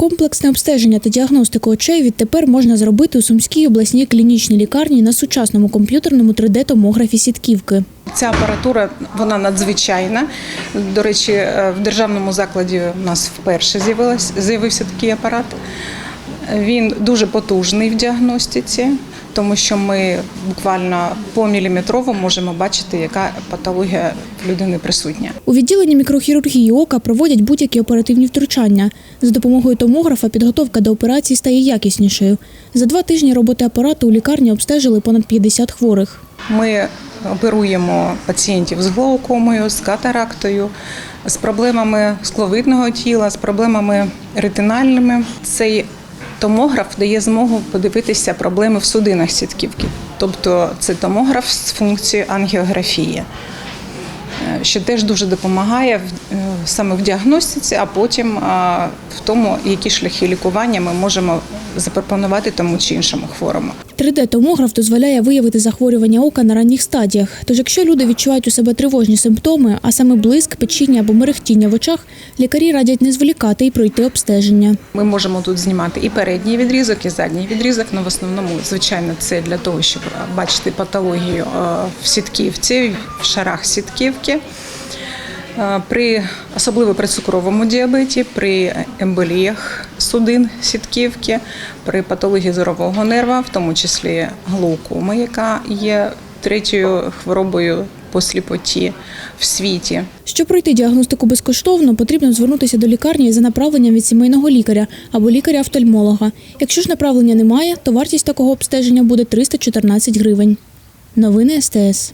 Комплексне обстеження та діагностику очей відтепер можна зробити у Сумській обласній клінічній лікарні на сучасному комп'ютерному 3D-томографі сітківки. Ця апаратура вона надзвичайна. До речі, е, в державному закладі у нас вперше з'явився такий апарат. Він дуже потужний в діагностиці, тому що ми буквально по міліметрово можемо бачити, яка патологія в людини присутня. У відділенні мікрохірургії ока проводять будь-які оперативні втручання. За допомогою томографа підготовка до операції стає якіснішою. За два тижні роботи апарату у лікарні обстежили понад 50 хворих. Ми оперуємо пацієнтів з глаукомою, з катарактою, з проблемами скловидного тіла, з проблемами ретинальними. Цей томограф дає змогу подивитися проблеми в судинах сітківки. Тобто це томограф з функцією ангіографії, що теж дуже допомагає е, саме в діагностиці, а потім в тому, які шляхи лікування ми можемо запропонувати тому чи іншому хворому. 3D-томограф дозволяє виявити захворювання ока на ранніх стадіях. Тож, якщо люди відчувають у себе тривожні симптоми, а саме блиск, печіння або мерехтіння в очах, лікарі радять не зволікати і пройти обстеження. Ми можемо тут знімати і передній відрізок, і задній відрізок. але в основному, звичайно, це для того, щоб бачити патологію е, в сітківці, в шарах сітківки. Е, При особливо при цукровому діабеті, при емболіях судин сітківки, при патології зорового нерва, в тому числі глаукоми, яка є третьою хворобою по сліпоті в світі. Щоб пройти діагностику безкоштовно, потрібно звернутися до лікарні за направленням від сімейного лікаря або лікаря-офтальмолога. Якщо ж направлення немає, то вартість такого обстеження буде 314 гривень. Новини СТС.